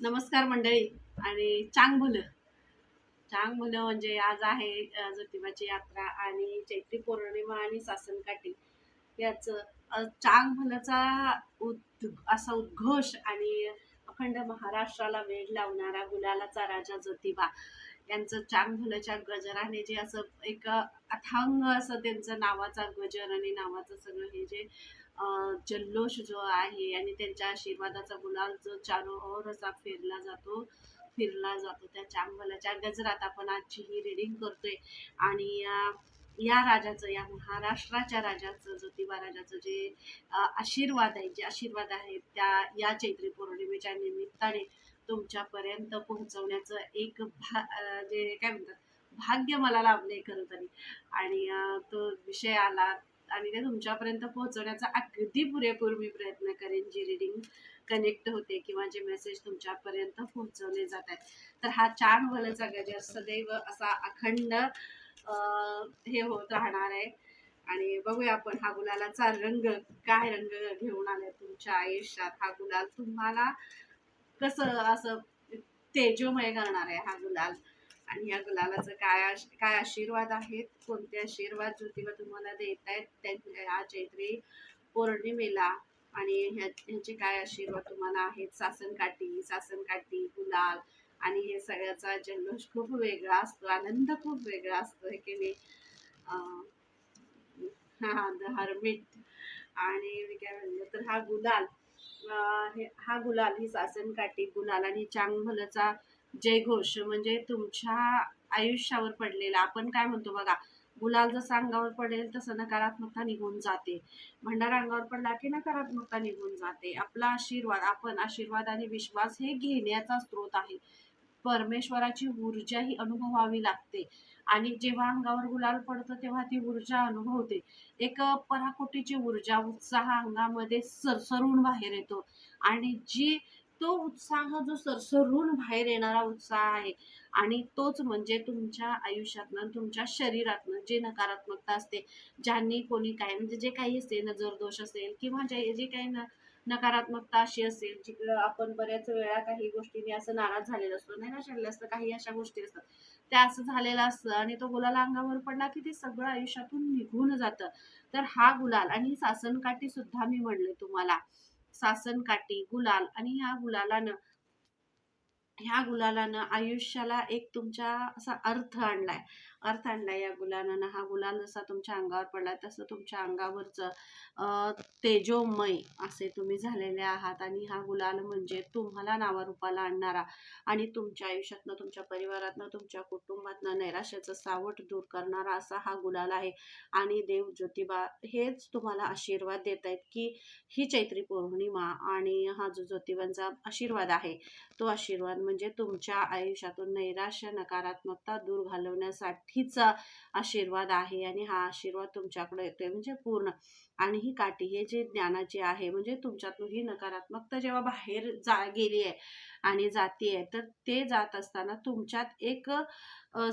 नमस्कार मंडळी आणि चांग भलं चांग भलं म्हणजे आज आहे ज्योतिबाची यात्रा आणि चैत्री पौर्णिमा आणि सासनकाठी याचं चांग भलंचा उद असा उद्घोष आणि अखंड महाराष्ट्राला वेळ लावणारा गुलालाचा राजा ज्योतिबा यांचं चांग भलंच्या गजराने जे असं एक अथांग असं त्यांचं नावाचा गजर आणि नावाचं सगळं हे जे जल्लोष जो आहे आणि त्यांच्या आशीर्वादाचा गुलाल जो चारो ओर असा फिरला जातो फिरला जातो त्या चांगलाच्या गजरात आपण आजची ही रिडिंग करतोय. आणि या राजाचं या महाराष्ट्राच्या राजाचं ज्योतिबा राजाचं जे आशीर्वाद आहे जे आशीर्वाद आहेत त्या या चैत्री पौर्णिमेच्या निमित्ताने तुमच्यापर्यंत पोहोचवण्याचं एक भा जे काय म्हणतात भाग्य मला लाभले खरं तरी. आणि तो विषय आला आणि ते तुमच्यापर्यंत पोहोचवण्याचा अगदी पुरेपूर मी प्रयत्न करेन जी रिडिंग कनेक्ट होते किंवा जे मेसेज तुमच्यापर्यंत पोहोचवले जात आहेत. तर हा चार वलचा गजर सदैव असा अखंड हे होत राहणार आहे. आणि बघूया आपण हा गुलालाचा रंग काय रंग घेऊन आलाय तुमच्या आयुष्यात? हा गुलाल तुम्हाला कसं असं तेजोमय करणार आहे हा गुलाल? आणि या गुलालाचं काय आश- काय आशीर्वाद आहेत? कोणते आशीर्वाद ज्योतिबा तुम्हाला देत आहेत त्यां या चैत्री पौर्णिमेला. आणि ह्या ह्याचे काय आशीर्वाद तुम्हाला आहेत? सासनकाठी सासनकाठी गुलाल. आणि हे सगळ्याचा जल्लोष खूप वेगळा असतो. आनंद खूप वेगळा असतो हे की नाही? अं, हा द हरमिट आणि मी काय म्हणलं तर हा गुलाल हे हा गुलाल ही सासनकाठी गुलाल आणि चांगभलचा जयघोष म्हणजे तुमच्या आयुष्यावर पडलेला. आपण काय म्हणतो बघा गुलाल जसं अंगावर पडेल तसं नकारात्मकता निघून जाते. भंडारा अंगावर पडला की नकारात्मकता निघून जाते. आपला आशीर्वाद आपण आशीर्वाद आणि विश्वास हे घेण्याचा स्रोत आहे. परमेश्वराची ऊर्जा ही अनुभवावी लागते. आणि जेव्हा अंगावर गुलाल पडतं तेव्हा ती ऊर्जा अनुभवते. एक पराकोटीची ऊर्जा उत्साह अंगामध्ये सरसरून बाहेर येतो. आणि जी तो उत्साह जो सरसरून बाहेर येणारा उत्साह आहे आणि तोच म्हणजे तुमच्या आयुष्यातनं तुमच्या शरीरातनं जे नकारात्मकता असते ज्यांनी कोणी काय म्हणजे जे काही असेल नजर दोष असेल किंवा जे जे काही न नकारात्मकता अशी असेल जिकडं आपण बऱ्याच वेळा काही गोष्टींनी असं नाराज झालेलं असतो नाही ना झालेलं असतं काही अशा गोष्टी असतात. त्या असं झालेलं असतं आणि तो गुलाल अंगावर पडला की ते सगळं आयुष्यातून निघून जातं. तर हा गुलाल आणि सासनकाठी सुद्धा मी म्हणले तुम्हाला. सासनकाठी गुलाल आणि ह्या गुलालानं ह्या गुलालानं आयुष्याला एक तुमच्या असा अर्थ आणलाय. अर्थ आणला या गुलालानं हा गुलाल जसा तुमच्या अंगावर पडला तसं तुमच्या अंगावरचं तेजोमय असे तुम्ही झालेले आहात. आणि हा गुलाल म्हणजे तुम्हाला नावारूपाला आणणारा आणि तुमच्या आयुष्यातनं तुमच्या परिवारातनं तुमच्या कुटुंबातनं नैराश्याचं सावट दूर करणारा असा हा गुलाल आहे. आणि देव ज्योतिबा हेच तुम्हाला आशीर्वाद देत आहेत की ही चैत्री पौर्णिमा आणि हा जो ज्योतिबांचा आशीर्वाद आहे तो आशीर्वाद म्हणजे तुमच्या आयुष्यातून नैराश्य नकारात्मकता दूर घालवण्यासाठी हिचा आशीर्वाद आहे आणि हा आशीर्वाद तुमच्याकडे येतोय. म्हणजे पूर्ण आणि ही काठी हे जे ज्ञानाची आहे म्हणजे तुमच्यातून ही नकारात्मकता जेव्हा बाहेर जा गेली आहे आणि जाती आहे तर ते जात असताना तुमच्यात एक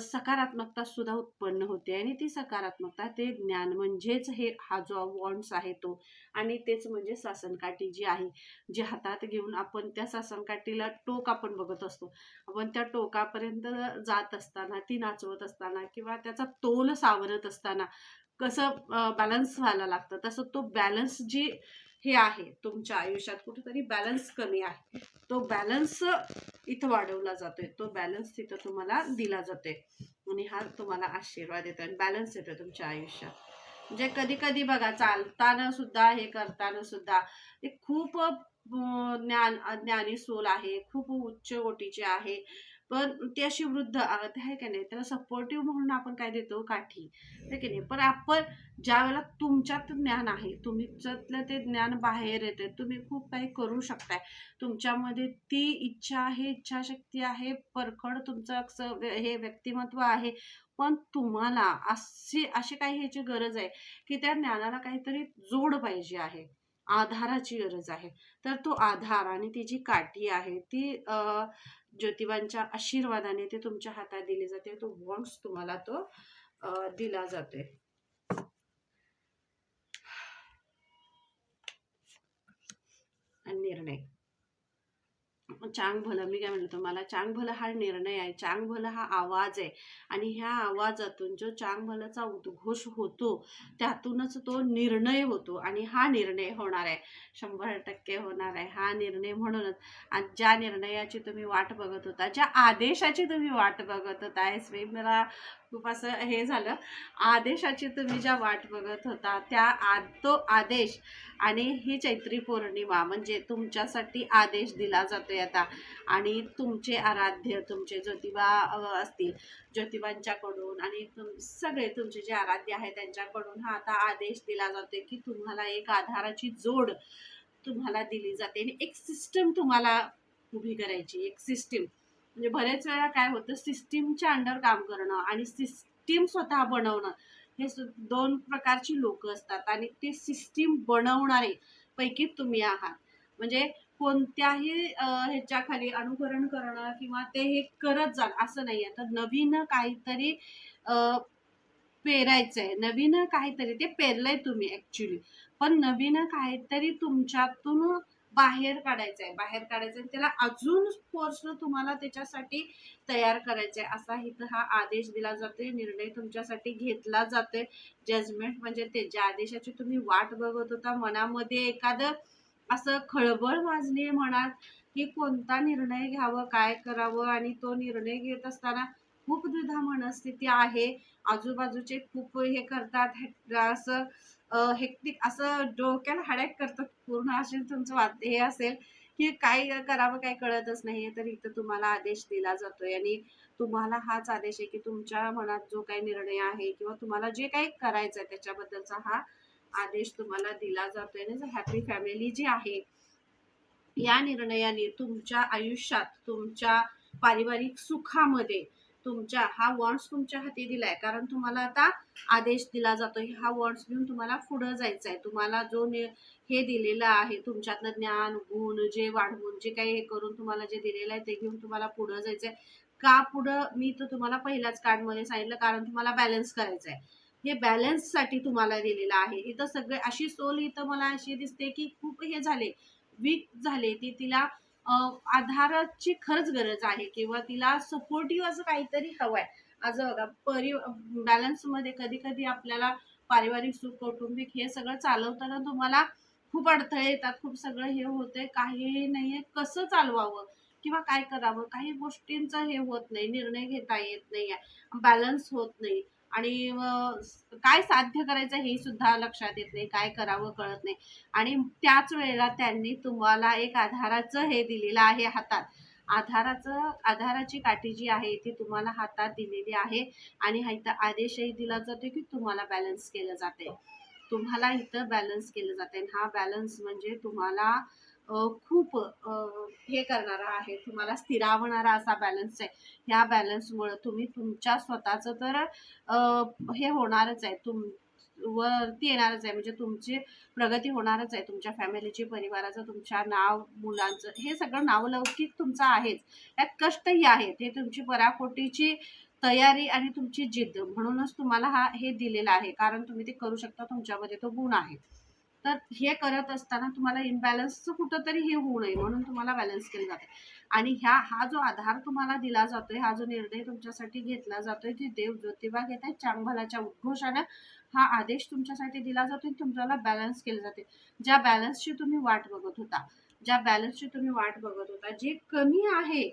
सकारात्मकता सुद्धा उत्पन्न होते आणि ती सकारात्मकता ते ज्ञान म्हणजेच हे हा जो वॉन्ड्स आहे तो आणि तेच म्हणजे सासनकाठी जी आहे जी हातात घेऊन आपण त्या सासनकाठीला टोक आपण बघत असतो. आपण त्या टोकापर्यंत जात असताना ती नाचवत असताना किंवा त्याचा तोल सावरत असताना कसं बॅलन्स व्हायला लागतं तसं तो बॅलन्स जी हे आहे तुमच्या आयुष्यात कुठेतरी बॅलन्स कमी आहे. तो बॅलन्स इथं वाढवला जातोय तो बॅलन्स तिथं तुम्हाला दिला जातोय. आणि हा तुम्हाला आशीर्वाद येतो आणि बॅलन्स येतो तुमच्या आयुष्यात. म्हणजे कधी कधी बघा चालताना सुद्धा हे करताना सुद्धा ते खूप ज्ञान ज्ञानी सोल आहे खूप उच्च कोटीचे आहे. पण ती अशी वृद्ध ते आहे का नाही? त्याला सपोर्टिव्ह म्हणून आपण काय देतो? काठी. आहे की नाही? पण आपण ज्या वेळेला तुमच्यात ज्ञान आहे तुमच्यातलं ते ज्ञान बाहेर येते तुम्ही खूप काही करू शकताय. तुमच्यामध्ये ती इच्छा आहे इच्छाशक्ती आहे परखड तुमचं असं हे व्यक्तिमत्व आहे. पण तुम्हाला अशी अशी काही ह्याची गरज आहे की त्या ज्ञानाला काहीतरी जोड पाहिजे आहे. आधाराची गरज आहे. तर तो आधार आणि ती जी काठी आहे ती अं, ज्योतिबांच्या आशीर्वादाने ते तुमच्या हातात दिले जाते. तो वॉन्ट्स तुम्हाला तो दिला जातोय. आणि निर्णय. चांग भलं. मी काय म्हणलं तुम्हाला चांग भलं हा निर्णय आहे. चांग भलं हा आवाज आहे. आणि ह्या आवाजातून जो चांग भलाचा उद्घोष होतो त्यातूनच तो निर्णय होतो. आणि हा निर्णय होणार आहे. शंभर टक्के होणार आहे. हा निर्णय म्हणूनच आणि ज्या निर्णयाची तुम्ही वाट बघत होता ज्या आदेशाची तुम्ही वाट बघत होता हे मला खूप असं हे झालं. आदेशाची तुम्ही ज्या वाट बघत होता त्या आ तो आदेश आणि ही चैत्री पौर्णिमा म्हणजे तुमच्यासाठी आदेश दिला जातोय आता. आणि तुमचे आराध्य तुमचे ज्योतिबा असतील ज्योतिबांच्याकडून आणि तुम सगळे तुमचे जे आराध्य आहे त्यांच्याकडून हा आता आदेश दिला जातोय की तुम्हाला एक आधाराची जोड तुम्हाला दिली जाते. आणि एक सिस्टम तुम्हाला उभी करायची एक सिस्टीम म्हणजे बरेच वेळा काय होतं सिस्टीमच्या अंडर काम करणं आणि सिस्टीम स्वतः बनवणं हे सु- दोन प्रकारची लोक असतात आणि ते सिस्टीम बनवणारे पैकी तुम्ही आहात. म्हणजे कोणत्याही ह्याच्याखाली अनुकरण करणं किंवा ते हे करत जाल असं नाही आहे तर नवीन काहीतरी पेरायचं आहे नवीन काहीतरी ते पेरलंय तुम्ही ॲक्च्युली पण नवीन काहीतरी तुमच्यातून बाहेर काढायचं आहे बाहेर काढायचं आहे त्याला अजून फोर्सनं तुम्हाला त्याच्यासाठी तयार करायचं आहे असा इथं हा आदेश दिला जातोय निर्णय तुमच्यासाठी घेतला जातोय. जजमेंट म्हणजे ते ज्या आदेशाची तुम्ही वाट बघत होता मनामध्ये एखादं असं खळबळ वाजली मनात की कोणता निर्णय घ्यावं काय करावं आणि तो निर्णय घेत असताना खूप द्विधा मनस्थिती आहे. आजूबाजूचे खूप हे करतात हे- असं हेक्टिक असं डोक्याला हडॅक करतात पूर्ण असे तुमचं वाद हे असेल की काय करावं काय कळतच नाहीये तर इथं तुम्हाला आदेश दिला जातोय आणि तुम्हाला हाच आदेश आहे की तुमच्या मनात जो काही निर्णय आहे किंवा तुम्हाला जे काही करायचं आहे त्याच्याबद्दलचा हा आदेश तुम्हाला दिला जातोय आणि हॅपी फॅमिली जी आहे या निर्णयाने तुमच्या आयुष्यात तुमच्या पारिवारिक सुखामध्ये तुमच्या हा वॉन्ट्स तुमच्या हाती दिलाय. कारण तुम्हाला आता आदेश दिला जातो हा वॉन्ट्स घेऊन तुम्हाला पुढं जायचं आहे तुम्हाला जो हे दिलेलं आहे तुमच्यातलं ज्ञान गुण जे वाढवून जे काही हे करून तुम्हाला जे दिलेलं आहे ते घेऊन तुम्हाला पुढं जायचं आहे का पुढं? मी तर तुम्हाला पहिल्याच कार्डमध्ये सांगितलं कारण तुम्हाला बॅलन्स करायचं आहे हे बॅलन्ससाठी तुम्हाला दिलेलं आहे. इथं सगळे अशी सोल इथं मला अशी दिसते की खूप हे झाले. वीक झाले. ती तिला आधाराची खरंच गरज आहे किंवा तिला सपोर्टिव्ह असं काहीतरी हवंय. आज बघा परि बॅलन्समध्ये कधी कधी आपल्याला पारिवारिक सुख कौटुंबिक हे सगळं चालवताना तुम्हाला खूप अडथळे येतात खूप सगळं हे होते काही नाहीये. कसं चालवावं? किंवा काय करावं? काही गोष्टींचं हे होत नाही निर्णय घेता येत नाही बॅलन्स होत नाही. आणि काय साध्य करायचं हे सुद्धा लक्षात येत नाही काय करावं कळत नाही. आणि त्याच वेळेला त्यांनी तुम्हाला एक आधाराचं हे दिलेलं आहे हातात. आधाराचं आधाराची काठी जी आहे ती तुम्हाला हातात दिलेली आहे आणि हा इथं आदेशही दिला जातो की तुम्हाला बॅलन्स केलं जाते तुम्हाला इथं बॅलन्स केलं जाते आणि हा बॅलन्स म्हणजे तुम्हाला खूप हे करणारा आहे. तुम्हाला स्थिरावणारा असा बॅलन्स आहे. ह्या बॅलन्समुळं तुम्ही तुमच्या स्वतःचं तर हे होणारच आहे. तुम वरती येणारच आहे. म्हणजे तुमची प्रगती होणारच आहे. तुमच्या फॅमिलीची परिवाराचं तुमच्या नाव मुलांचं हे सगळं नावलौकिक तुमचं आहेच. यात कष्टही आहेत. हे तुमची पराकोटीची तयारी आणि तुमची जिद्द. म्हणूनच तुम्हाला हा हे दिलेलं आहे. कारण तुम्ही ते करू शकता. तुमच्यामध्ये तो गुण आहे. तर हे करत असताना तुम्हाला इनबॅलन्सचं कुठंतरी हे होऊ नये म्हणून तुम्हाला बॅलन्स केलं जाते. आणि ह्या हा जो आधार तुम्हाला दिला जातोय हा जो निर्णय तुमच्यासाठी घेतला जातोय ती देव ज्योतिबा घेत आहे चांगभलाच्या उद्घोषानं हा आदेश तुमच्यासाठी दिला जातो आणि तुमच्याला बॅलन्स केले जाते. ज्या बॅलन्सची तुम्ही वाट बघत होता ज्या बॅलन्सची तुम्ही वाट बघत होता जे कमी आहे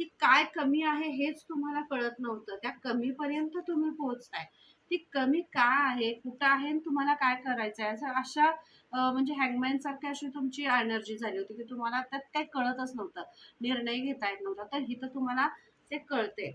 ती काय कमी आहे हेच तुम्हाला कळत नव्हतं. त्या कमीपर्यंत तुम्ही पोहोचताय. ती कमी काय आहे कुठं आहे आणि तुम्हाला काय करायचं आहे अशा म्हणजे हँगमॅन सारखी अशी तुमची एनर्जी झाली होती की तुम्हाला त्यात काही कळतच नव्हतं. निर्णय घेता येत नव्हता. तर इथं तुम्हाला ते कळते.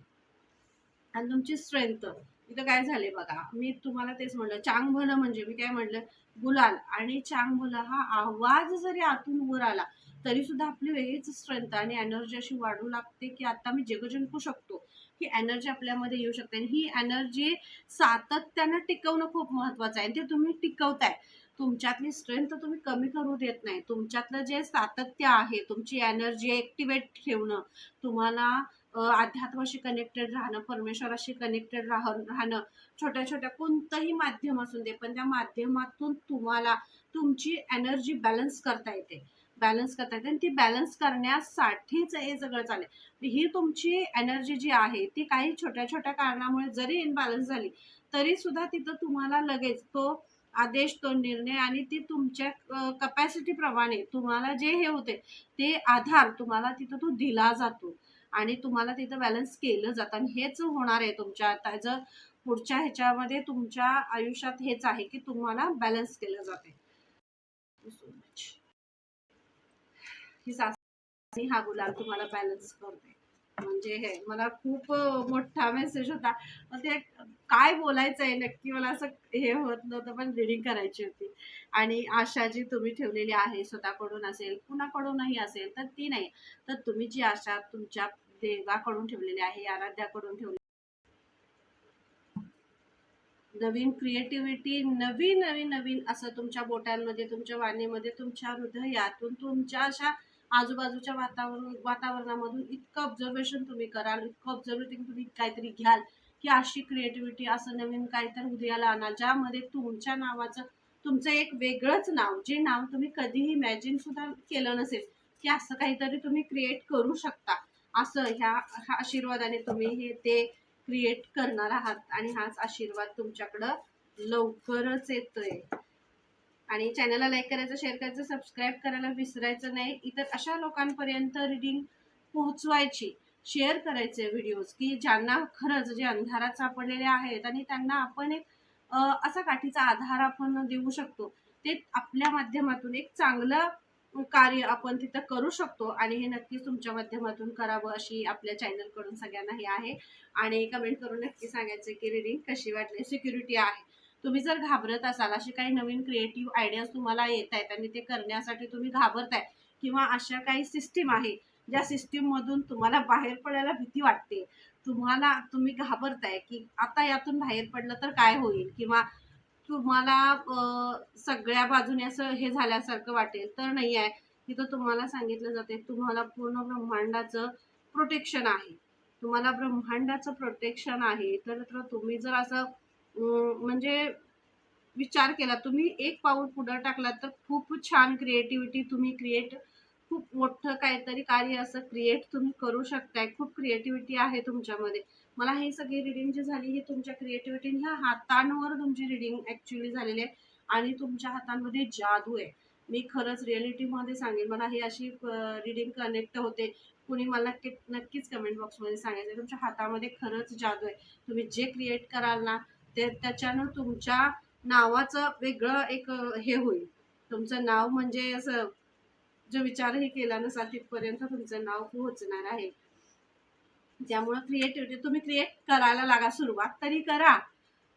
आणि तुमची स्ट्रेंथ इथं काय झाले बघा मी तुम्हाला तेच म्हणलं. चांग भलं म्हणजे मी काय म्हणलं? गुलाल. आणि चांग भलं हा आवाज जरी आतून वर आला तरी सुद्धा आपली वेगळीच स्ट्रेंथ आणि एनर्जी अशी वाढू लागते की आता मी जग जिंकू शकतो. ही एनर्जी आपल्यामध्ये येऊ शकते. आणि ही एनर्जी सातत्यानं टिकवणं खूप महत्वाचं आहे. आणि ते तुम्ही टिकवताय. तुमच्यातली स्ट्रेंथ तुम्ही कमी करू देत नाही. तुमच्यातलं जे सातत्य आहे तुमची एनर्जी ॲक्टिवेट ठेवणं तुम्हाला अध्यात्माशी कनेक्टेड राहणं परमेश्वराशी कनेक्टेड राह राहणं छोट्या छोट्या कोणतंही माध्यम असून दे पण त्या माध्यमातून तुम्हाला तुमची एनर्जी बॅलन्स करता येते. बॅलन्स करता येते आणि ती बॅलन्स करण्यासाठीच हे सगळं चालेल ही तुमची एनर्जी जी आहे ती काही छोट्या छोट्या कारणामुळे जरी इनबॅलन्स झाली तरी सुद्धा तिथं तुम्हाला लगेच तो आदेश तो निर्णय आणि ती तुमच्या कपॅसिटी प्रमाणे तुम्हाला जे हे होते ते आधार तुम्हाला तिथं तो दिला जातो. आणि तुम्हाला तिथं बॅलन्स केलं जातं. आणि हेच होणार आहे तुमच्या आता जर पुढच्या ह्याच्यामध्ये तुमच्या आयुष्यात हेच आहे की तुम्हाला बॅलन्स केलं जाते. ही सासणी हा गुलाल तुम्हाला बॅलन्स करते. म्हणजे हे मला खूप मोठा मेसेज होता. मग ते काय बोलायचं आहे नक्की मला असं हे होत नव्हतं पण रिडिंग करायची होती. आणि आशा जी तुम्ही ठेवलेली आहे स्वतःकडून असेल कुणाकडूनही असेल तर ती नाही. तर तुम्ही जी आशा तुमच्या देवाकडून ठेवलेली आहे आराध्याकडून ठेवली नवीन क्रिएटिव्हिटी नवीन नवीन नवीन असं तुमच्या बोटांमध्ये तुमच्या वाणीमध्ये तुमच्या हृदयातून तुमच्या अशा आजूबाजूच्या वातावरण वातावरणामधून इतकं ऑब्झर्वेशन तुम्ही कराल इतकं ऑब्झर्वेटिंग तुम्ही काहीतरी घ्याल की अशी क्रिएटिव्हिटी असं नवीन काहीतरी हृदयाला आणा ज्यामध्ये तुमच्या नावाचं तुमचं एक वेगळंच नाव जे नाव तुम्ही कधीही इमॅजिन सुद्धा केलं नसेल की असं काहीतरी तुम्ही क्रिएट करू शकता. असं ह्या ह्या आशीर्वादाने तुम्ही हे ते क्रिएट करणार आहात आणि हाच आशीर्वाद तुमच्याकडं लवकरच येतोय. आणि चॅनलला लाईक करायचं शेअर करायचं सबस्क्राईब करायला विसरायचं नाही. इतर अशा लोकांपर्यंत रिडिंग पोहोचवायची शेअर करायचे व्हिडिओज की ज्यांना खरंच जे अंधारात सापडलेले आहेत आणि त्यांना आपण एक असा काठीचा आधार आपण देऊ शकतो. ते आपल्या माध्यमातून एक चांगलं कार्य आपण तिथं करू शकतो आणि हे नक्कीच तुमच्या माध्यमातून करावं अशी आपल्या चॅनलकडून सगळ्यांना हे आहे. आणि कमेंट करून नक्की सांगायचं की रिडिंग कशी वाटली? सिक्युरिटी आहे. तुम्ही जर घाबरत असाल असे काही नवीन क्रिएटिव्ह आयडियाज तुम्हाला येत आहेत आणि ते करण्यासाठी तुम्ही घाबरताय किंवा अशा काही सिस्टीम आहे ज्या सिस्टीममधून तुम्हाला बाहेर पडायला भीती वाटते तुम्हाला तुम्ही घाबरताय की आता यातून बाहेर पडलं तर काय होईल? किंवा तुम्हाला सगळ्या बाजूने असं हे झाल्यासारखं वाटेल तर नाही आहे. तिथं तुम्हाला सांगितलं जाते तुम्हाला पूर्ण ब्रह्मांडाचं प्रोटेक्शन आहे. तुम्हाला ब्रह्मांडाचं प्रोटेक्शन आहे. तर तुम्ही जर असं म्हणजे विचार केला. तुम्ही एक पाऊल पुढं टाकलात तर खूप छान क्रिएटिव्हिटी तुम्ही क्रिएट खूप मोठं काहीतरी कार्य असं क्रिएट तुम्ही करू शकताय. खूप क्रिएटिव्हिटी आहे तुमच्यामध्ये. मला ही सगळी रिडिंग जी झाली ही तुमच्या क्रिएटिव्हिटी ह्या हातांवर तुमची रिडिंग ॲक्च्युली झालेली आहे. आणि तुमच्या हातांमध्ये जादू आहे. मी खरंच रिॲलिटीमध्ये सांगेन. मला ही अशी रिडिंग कनेक्ट होते. कुणी मला नक्की नक्कीच कमेंट बॉक्समध्ये सांगायचं तुमच्या हातामध्ये खरंच जादू आहे. तुम्ही जे क्रिएट कराल ना ते त्याच्यानं तुमच्या नावाचं वेगळं एक हे होईल. तुमचं नाव म्हणजे असं जो विचारही केला नसा तिथपर्यंत तुमचं नाव पोहोचणार आहे. त्यामुळं क्रिएटिव्हिटी तुम्ही क्रिएट करायला लागा सुरुवात तरी करा.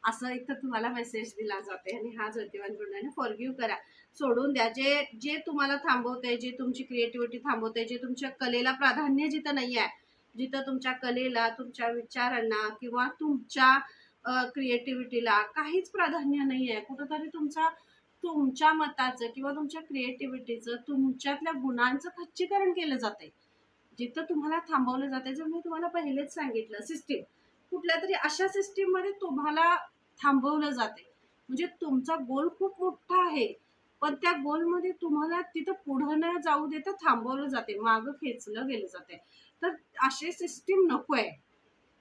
असं एक तर तुम्हाला मेसेज दिला जाते आणि हा ज्योतिवान फॉरगिव्ह करा. सोडून द्या. जे जे तुम्हाला थांबवतंय जे तुमची क्रिएटिव्हिटी थांबवते जे तुमच्या कलेला प्राधान्य जिथं नाही आहे जिथं तुमच्या कलेला तुमच्या विचारांना किंवा तुमच्या क्रिएटिव्हिटीला काहीच प्राधान्य नाही आहे. कुठंतरी तुमचा तुमच्या मताचं किंवा तुमच्या क्रिएटिव्हिटीचं तुमच्यातल्या गुणांचं खच्चीकरण केलं जाते जिथं तुम्हाला थांबवलं जाते जर मी तुम्हाला पहिलेच सांगितलं सिस्टीम कुठल्या तरी अशा सिस्टीममध्ये तुम्हाला थांबवलं जाते म्हणजे तुमचा गोल खूप मोठा आहे. पण त्या गोलमध्ये तुम्हाला तिथं पुढं न जाऊ देता थांबवलं जाते मागं खेचलं गेलं जाते तर असे सिस्टीम नको आहे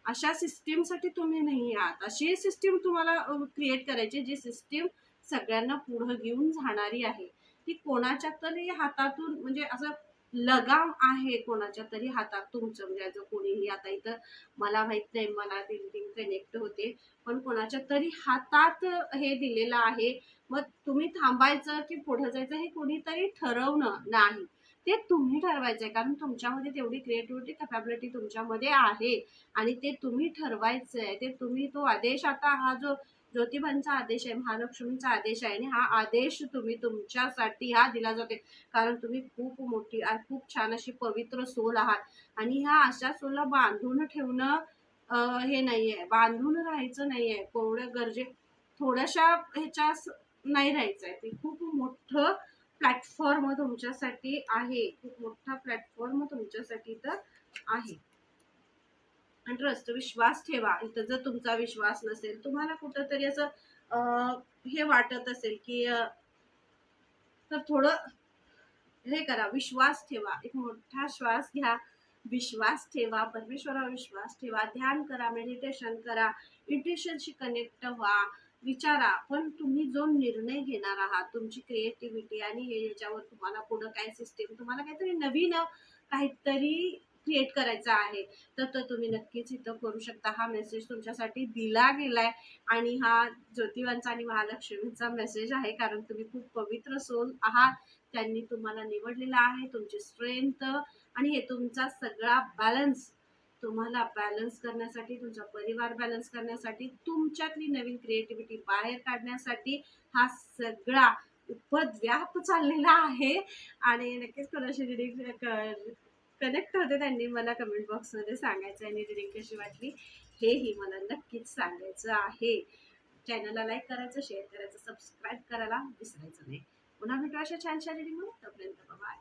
अशा सिस्टीमसाठी तुम्ही नाही आहात. अशी सिस्टीम तुम्हाला क्रिएट करायची जी सिस्टीम सगळ्यांना पुढं घेऊन जाणारी आहे. ती कोणाच्या तरी हातातून म्हणजे असं लगाम आहे कोणाच्या तरी हातात तुमचं. म्हणजे जर कोणीही आता इथं मला माहीत नाही मला दिल कनेक्ट होते. पण कोणाच्या तरी हातात हे दिलेलं आहे. मग तुम्ही थांबायचं की पुढं जायचं हे कोणीतरी ठरवणं नाही. ते तुम्ही ठरवायचं आहे कारण तुमच्यामध्ये तेवढी क्रिएटिव्हिटी कॅपॅबिलिटी तुमच्यामध्ये आहे. आणि ते तुम्ही ठरवायचं आहे ते तुम्ही तो आदेश आता हा जो ज्योतिबांचा आदेश आहे महालक्ष्मीचा आदेश आहे आणि हा आदेश तुम्ही तुमच्यासाठी हा दिला जाते कारण तुम्ही खूप मोठी आणि खूप छान अशी पवित्र सोल आहात. आणि ह्या अशा सोलला बांधून ठेवणं हे नाही आहे बांधून राहायचं नाही आहे कोवढं गरजे थोड्याशा ह्याच्या नाही राहायचं आहे ते खूप मोठं प्लॅटफॉर्म तुमच्यासाठी आहे. खूप मोठा प्लॅटफॉर्म तुमच्यासाठी तर आहे. आणि ट्रस्ट विश्वास ठेवा. इथं जर तुमचा विश्वास नसेल तुम्हाला कुठंतरी असं हे वाटत असेल की तर थोडं हे करा. विश्वास ठेवा. एक मोठा श्वास घ्या. विश्वास ठेवा. परमेश्वरावर विश्वास ठेवा. ध्यान करा. मेडिटेशन करा. इंट्युशनशी कनेक्ट व्हा. विचारा पण तुम्ही जो निर्णय घेणार आहात तुमची क्रिएटिव्हिटी आणि हे याच्यावर तुम्हाला पुढं काय सिस्टीम तुम्हाला काहीतरी नवीन काहीतरी क्रिएट करायचं आहे तर तो तुम्ही नक्कीच इथं करू शकता. हा मेसेज तुमच्यासाठी दिला गेलाय आणि हा ज्योतिबांचा आणि महालक्ष्मीचा मेसेज आहे कारण तुम्ही खूप पवित्र सोल आहात. त्यांनी तुम्हाला निवडलेला आहे तुमची स्ट्रेंथ आणि हे तुमचा सगळा बॅलन्स तुम्हाला बॅलन्स करण्यासाठी तुमचा परिवार बॅलन्स करण्यासाठी तुमच्यातली नवीन क्रिएटिव्हिटी बाहेर काढण्यासाठी हा सगळा उपद्व्याप चाललेला आहे. आणि नक्कीच कोणाशी रिडिंग कनेक्ट होते त्यांनी मला कमेंट बॉक्समध्ये सांगायचं आणि रिडिंग कशी वाटली हेही मला नक्कीच सांगायचं आहे. चॅनलला लाईक करायचं शेअर करायचं सबस्क्राईब करायला विसरायचं नाही. पुन्हा भेटू अशा छानशा रिडिंग तोपर्यंत बाय